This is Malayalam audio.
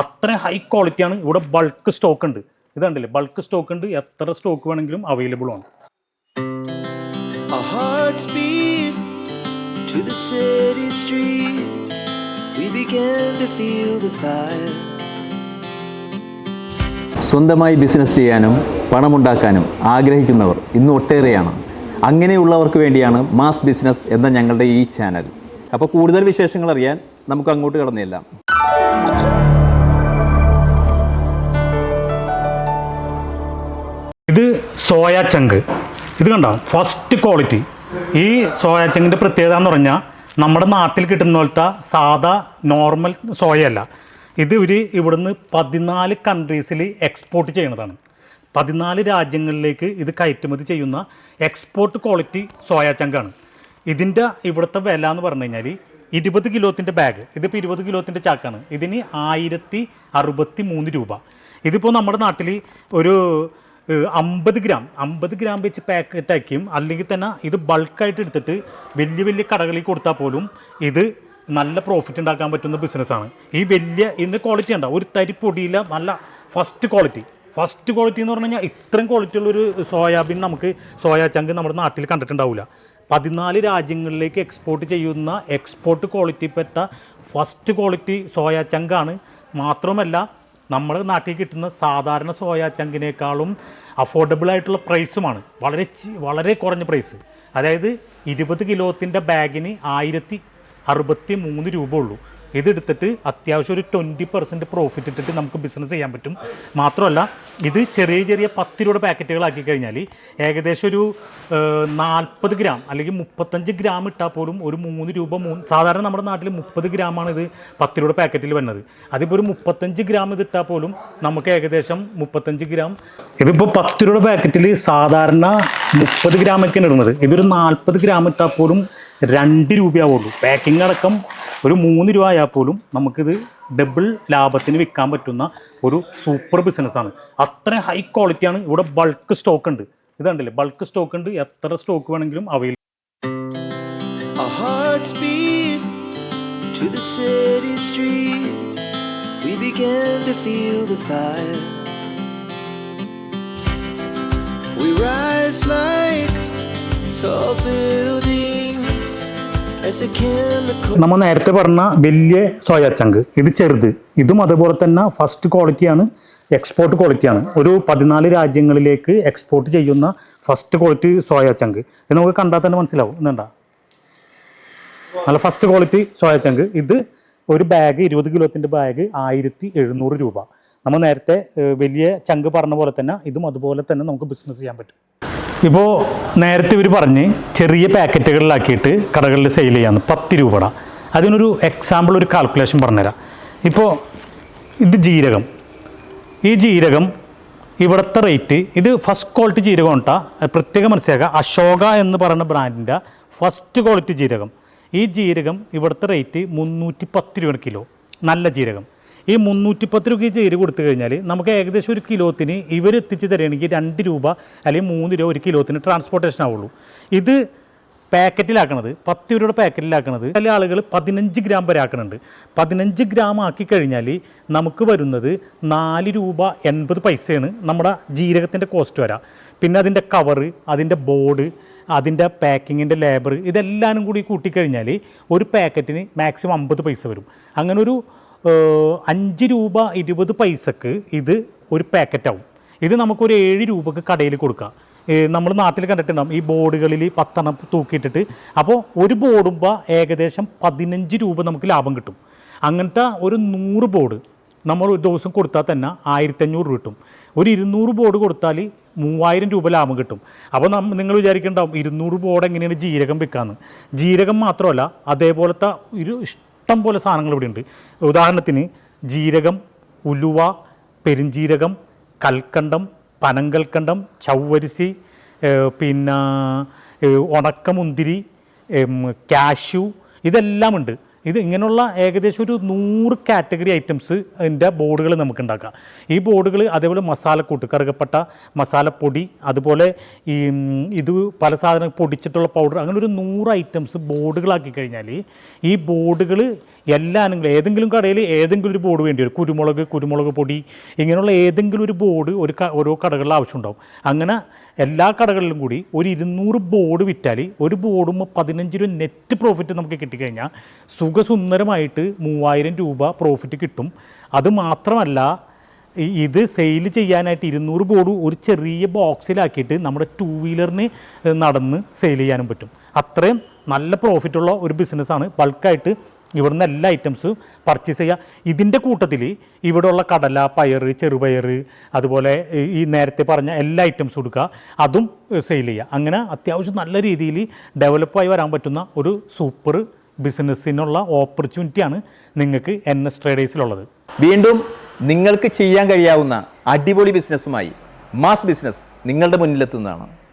അത്ര ഹൈ ക്വാളിറ്റിയാണ് ഇവിടെ ബൾക്ക് സ്റ്റോക്ക് ഉണ്ട്. ഇത് കണ്ടില്ലേ? ബൾക്ക് സ്റ്റോക്ക് ഉണ്ട്. എത്ര സ്റ്റോക്ക് വേണമെങ്കിലും അവൈലബിൾ ആണ്. Our hearts beat to the city streets. We began to feel the fire. സ്വന്തമായി ബിസിനസ് ചെയ്യാനും പണമുണ്ടാക്കാനും ആഗ്രഹിക്കുന്നവർ ഇന്ന് ഒട്ടേറെയാണ്. അങ്ങനെയുള്ളവർക്ക് വേണ്ടിയാണ് മാസ് ബിസിനസ് എന്ന ഞങ്ങളുടെ ഈ ചാനൽ അപ്പോൾ കൂടുതൽ വിശേഷങ്ങൾ അറിയാൻ നമുക്ക് അങ്ങോട്ട് കടന്നെല്ലാം. ഇത് സോയ ചങ്ക്. ഇത് കണ്ടോ? ഫസ്റ്റ് ക്വാളിറ്റി ഈ സോയ ചങ്കിന്റെ പ്രത്യേകത എന്ന് പറഞ്ഞാൽ നമ്മുടെ നാട്ടിൽ കിട്ടുന്ന പോലത്തെ സാധാ നോർമൽ സോയയല്ല. ഇത് ഇവർ ഇവിടുന്ന് പതിനാല് കൺട്രീസിൽ എക്സ്പോർട്ട് ചെയ്യുന്നതാണ്. പതിനാല് രാജ്യങ്ങളിലേക്ക് ഇത് കയറ്റുമതി ചെയ്യുന്ന എക്സ്പോർട്ട് ക്വാളിറ്റി സോയ ചങ്കാണ്. ഇതിന്റെ ഇവിടുത്തെ വില എന്ന് പറഞ്ഞു കഴിഞ്ഞാൽ ഇരുപത് കിലോത്തിന്റെ ബാഗ് ഇതിപ്പോൾ ഇരുപത് കിലോത്തിന്റെ ചാക്കാണ്. ഇതിന് ആയിരത്തി അറുപത്തി മൂന്ന് രൂപ. ഇതിപ്പോൾ നമ്മുടെ നാട്ടിൽ ഒരു അമ്പത് ഗ്രാം അമ്പത് ഗ്രാം വെച്ച് പാക്കറ്റ് ആക്കിയും അല്ലെങ്കിൽ തന്നെ ഇത് ബൾക്കായിട്ട് എടുത്തിട്ട് വലിയ വലിയ കടകളിൽ കൊടുത്താൽ പോലും ഇത് നല്ല പ്രോഫിറ്റ് ഉണ്ടാക്കാൻ പറ്റുന്ന ബിസിനസ്സാണ് ഈ വലിയ ഇതിന്റെ ക്വാളിറ്റി ഉണ്ടാവും ഒരു തരി പൊടിയില്ല നല്ല ഫസ്റ്റ് ക്വാളിറ്റി ഫസ്റ്റ് ക്വാളിറ്റി എന്ന് പറഞ്ഞു കഴിഞ്ഞാൽ ഇത്രയും ക്വാളിറ്റി ഉള്ളൊരു സോയാബീൻ നമുക്ക് സോയാ ചങ്ക് നമ്മുടെ നാട്ടിൽ കണ്ടിട്ടുണ്ടാവില്ല പതിനാല് രാജ്യങ്ങളിലേക്ക് എക്സ്പോർട്ട് ചെയ്യുന്ന എക്സ്പോർട്ട് ക്വാളിറ്റി പെട്ട ഫസ്റ്റ് ക്വാളിറ്റി സോയാ ചങ്കാണ്. മാത്രമല്ല നമ്മുടെ നാട്ടിൽ കിട്ടുന്ന സാധാരണ സോയാ ചങ്കിനേക്കാളും അഫോർഡബിൾ ആയിട്ടുള്ള പ്രൈസുമാണ് വളരെ വളരെ കുറഞ്ഞ പ്രൈസ് അതായത് ഇരുപത് കിലോത്തിന്റെ ബാഗിന് ആയിരത്തി അറുപത്തി മൂന്ന് രൂപ ഉള്ളൂ. ഇതെടുത്തിട്ട് അത്യാവശ്യം ഒരു ട്വന്റി പെർസെന്റ് പ്രോഫിറ്റ് ഇട്ടിട്ട് നമുക്ക് ബിസിനസ് ചെയ്യാൻ പറ്റും. മാത്രമല്ല ഇത് ചെറിയ ചെറിയ പത്ത് രൂപയുടെ പാക്കറ്റുകളാക്കി കഴിഞ്ഞാൽ ഏകദേശം ഒരു നാൽപ്പത് ഗ്രാം അല്ലെങ്കിൽ മുപ്പത്തഞ്ച് ഗ്രാം ഇട്ടാൽ പോലും ഒരു മൂന്ന് രൂപ മൂന്ന് സാധാരണ നമ്മുടെ നാട്ടിൽ മുപ്പത് ഗ്രാമാണ് ഇത് പത്ത് രൂപയുടെ പാക്കറ്റിൽ വന്നത് അതിപ്പോൾ ഒരു മുപ്പത്തഞ്ച് ഗ്രാം ഇത് ഇട്ടാൽ പോലും നമുക്ക് ഏകദേശം മുപ്പത്തഞ്ച് ഗ്രാം. ഇതിപ്പോൾ പത്ത് രൂപയുടെ പാക്കറ്റിൽ സാധാരണ മുപ്പത് ഗ്രാമൊക്കെയാണ് ഇടുന്നത്. ഇതൊരു നാൽപ്പത് ഗ്രാം ഇട്ടാൽ പോലും രണ്ട് രൂപയാവുള്ളൂ. പാക്കിംഗ് അടക്കം ഒരു മൂന്ന് രൂപ ആയാൽ പോലും നമുക്കിത് ഡബിൾ ലാഭത്തിന് വിൽക്കാൻ പറ്റുന്ന ഒരു സൂപ്പർ ബിസിനസ്സാണ് അത്ര ഹൈ ക്വാളിറ്റിയാണ് ഇവിടെ ബൾക്ക് സ്റ്റോക്ക് ഉണ്ട്. ഇതുണ്ടല്ലേ ബൾക്ക് സ്റ്റോക്ക് ഉണ്ട്. എത്ര സ്റ്റോക്ക് വേണമെങ്കിലും available. We rise like tall buildings. നമ്മൾ നേരത്തെ പറഞ്ഞ വലിയ സോയ ചങ്ക് ഇത് ചെറുത്. ഇതും അതുപോലെ തന്നെ ഫസ്റ്റ് ക്വാളിറ്റിയാണ് എക്സ്പോർട്ട് ക്വാളിറ്റിയാണ് ഒരു പതിനാല് രാജ്യങ്ങളിലേക്ക് എക്സ്പോർട്ട് ചെയ്യുന്ന ഫസ്റ്റ് ക്വാളിറ്റി സോയ ചങ്ക് ഇത് നമുക്ക് കണ്ടാൽ തന്നെ മനസ്സിലാവും. എന്നുണ്ടാ നല്ല ഫസ്റ്റ് ക്വാളിറ്റി സോയ ചങ്ക് ഇത് ഒരു ബാഗ് ഇരുപത് കിലോത്തിന്റെ ബാഗ് ആയിരത്തി എഴുന്നൂറ് രൂപ. നമ്മൾ നേരത്തെ വലിയ ചങ്ക് പറഞ്ഞ പോലെ തന്നെ ഇതും അതുപോലെ തന്നെ നമുക്ക് ബിസിനസ് ചെയ്യാൻ പറ്റും. ഇപ്പോൾ നേരത്തെ ഇവർ പറഞ്ഞ് ചെറിയ പാക്കറ്റുകളിലാക്കിയിട്ട് കടകളിൽ സെയിൽ ചെയ്യാമെന്ന് പത്ത് രൂപയുടെ അതിനൊരു എക്സാമ്പിൾ ഒരു കാൽക്കുലേഷൻ പറഞ്ഞുതരാം. ഇപ്പോൾ ഇത് ജീരകം. ഈ ജീരകം ഇവിടുത്തെ റേറ്റ് ഇത് ഫസ്റ്റ് ക്വാളിറ്റി ജീരകം ഉണ്ടാ പ്രത്യേകം മനസ്സിലാക്കുക. അശോക എന്ന് പറയുന്ന ബ്രാൻഡിന്റെ ഫസ്റ്റ് ക്വാളിറ്റി ജീരകം. ഈ ജീരകം ഇവിടുത്തെ റേറ്റ് മുന്നൂറ്റി പത്ത് രൂപ കിലോ. നല്ല ജീരകം. ഈ മുന്നൂറ്റി പത്ത് രൂപയ്ക്ക് ചേര് കൊടുത്തു കഴിഞ്ഞാൽ നമുക്ക് ഏകദേശം ഒരു കിലോത്തിന് ഇവർ എത്തിച്ച് തരികയാണെങ്കിൽ രണ്ട് രൂപ അല്ലെങ്കിൽ മൂന്ന് രൂപ ഒരു കിലോത്തിന് ട്രാൻസ്പോർട്ടേഷൻ ആവുള്ളൂ. ഇത് പാക്കറ്റിലാക്കണത് പത്ത് രൂപയുടെ പാക്കറ്റിലാക്കണത് ചില ആളുകൾ പതിനഞ്ച് ഗ്രാം വരെ ആക്കണുണ്ട്. പതിനഞ്ച് ഗ്രാം ആക്കി കഴിഞ്ഞാൽ നമുക്ക് വരുന്നത് നാല് രൂപ എൺപത് പൈസയാണ് നമ്മുടെ ജീരകത്തിന്റെ കോസ്റ്റ് വരാം. പിന്നെ അതിന്റെ കവറ് അതിന്റെ ബോർഡ് അതിന്റെ പാക്കിങ്ങിന്റെ ലേബർ ഇതെല്ലാനും കൂടി കൂട്ടിക്കഴിഞ്ഞാൽ ഒരു പാക്കറ്റിന് മാക്സിമം അമ്പത് പൈസ വരും. അങ്ങനെ ഒരു അഞ്ച് രൂപ ഇരുപത് പൈസക്ക് ഇത് ഒരു പാക്കറ്റാവും. ഇത് നമുക്കൊരു ഏഴ് രൂപക്ക് കടയിൽ കൊടുക്കാം. നമ്മൾ നാട്ടിൽ കണ്ടിട്ടുണ്ടാകും ഈ ബോർഡുകളിൽ പത്തെണ്ണം തൂക്കിയിട്ടിട്ട്. അപ്പോൾ ഒരു ബോർഡുമ്പോൾ ഏകദേശം പതിനഞ്ച് രൂപ നമുക്ക് ലാഭം കിട്ടും. അങ്ങനത്തെ ഒരു നൂറ് ബോർഡ് നമ്മൾ ഒരു ദിവസം കൊടുത്താൽ തന്നെ ആയിരത്തഞ്ഞൂറ് കിട്ടും. ഒരു ഇരുന്നൂറ് ബോർഡ് കൊടുത്താൽ മൂവായിരം രൂപ ലാഭം കിട്ടും. അപ്പോൾ നമ്മൾ നിങ്ങൾ വിചാരിക്കേണ്ടാവും ഇരുന്നൂറ് ബോർഡ് എങ്ങനെയാണ് ജീരകം വിൽക്കാമെന്ന് ജീരകം മാത്രമല്ല അതേപോലത്തെ ഒരു ഇഷ്ടം പോലെ സാധനങ്ങൾ ഇവിടെ ഉണ്ട് ഉദാഹരണത്തിന് ജീരകം ഉലുവ പെരുംജീരകം കൽക്കണ്ടം പനങ്കൽക്കണ്ടം ചവ്വരിസി പിന്നെ ഉണക്കമുന്തിരി കാഷ്യൂ ഇതെല്ലാം ഉണ്ട്. ഇത് ഇങ്ങനെയുള്ള ഏകദേശം ഒരു നൂറ് കാറ്റഗറി ഐറ്റംസ് അതിന്റെ ബോർഡുകൾ നമുക്ക് ഉണ്ടാക്കാം ഈ ബോർഡുകൾ അതേപോലെ മസാലക്കൂട്ട് കറുകപ്പട്ട മസാലപ്പൊടി അതുപോലെ ഈ ഇത് പല സാധനം പൊടിച്ചിട്ടുള്ള പൗഡർ അങ്ങനെ ഒരു നൂറ് ഐറ്റംസ് ബോർഡുകളാക്കി കഴിഞ്ഞാൽ ഈ ബോർഡുകൾ എല്ലാണെങ്കിലും ഏതെങ്കിലും കടയിൽ ഏതെങ്കിലും ഒരു ബോർഡ് വേണ്ടി വരും. കുരുമുളക് കുരുമുളക് പൊടി ഇങ്ങനെയുള്ള ഏതെങ്കിലും ഒരു ബോർഡ് ഒരു ഓരോ കടകളിൽ ആവശ്യമുണ്ടാവും. അങ്ങനെ എല്ലാ കടകളിലും കൂടി ഒരു ഇരുന്നൂറ് ബോർഡ് വിറ്റാൽ ഒരു ബോർഡും പതിനഞ്ച് രൂപ നെറ്റ് പ്രോഫിറ്റ് നമുക്ക് കിട്ടിക്കഴിഞ്ഞാൽ സുഖസുന്ദരമായിട്ട് മൂവായിരം രൂപ പ്രോഫിറ്റ് കിട്ടും. അത് മാത്രമല്ല ഇത് സെയിൽ ചെയ്യാനായിട്ട് ഇരുന്നൂറ് ബോർഡ് ഒരു ചെറിയ ബോക്സിലാക്കിയിട്ട് നമ്മുടെ ടൂ വീലറിന് നടന്ന് സെയിൽ ചെയ്യാനും പറ്റും. അത്രയും നല്ല പ്രോഫിറ്റുള്ള ഒരു ബിസിനസ്സാണ് ബൾക്കായിട്ട് ഇവിടുന്ന് എല്ലാ ഐറ്റംസും പർച്ചേസ് ചെയ്യുക ഇതിന്റെ കൂട്ടത്തിൽ ഇവിടെയുള്ള കടല പയർ ചെറുപയർ അതുപോലെ ഈ- നേരത്തെ പറഞ്ഞ എല്ലാ ഐറ്റംസ് കൊടുക്കുക അതും സെയിൽ ചെയ്യുക അങ്ങനെ അത്യാവശ്യം നല്ല രീതിയിൽ ഡെവലപ്പായി വരാൻ പറ്റുന്ന ഒരു സൂപ്പർ ബിസിനസ്സിനുള്ള ഓപ്പർച്യൂണിറ്റിയാണ് നിങ്ങൾക്ക് എൻ എസ് ട്രേഡേഴ്സിലുള്ളത് വീണ്ടും നിങ്ങൾക്ക് ചെയ്യാൻ കഴിയാവുന്ന അടിപൊളി ബിസിനസ്സുമായി മാസ് ബിസിനസ് നിങ്ങളുടെ മുന്നിലെത്തുന്നതാണ്.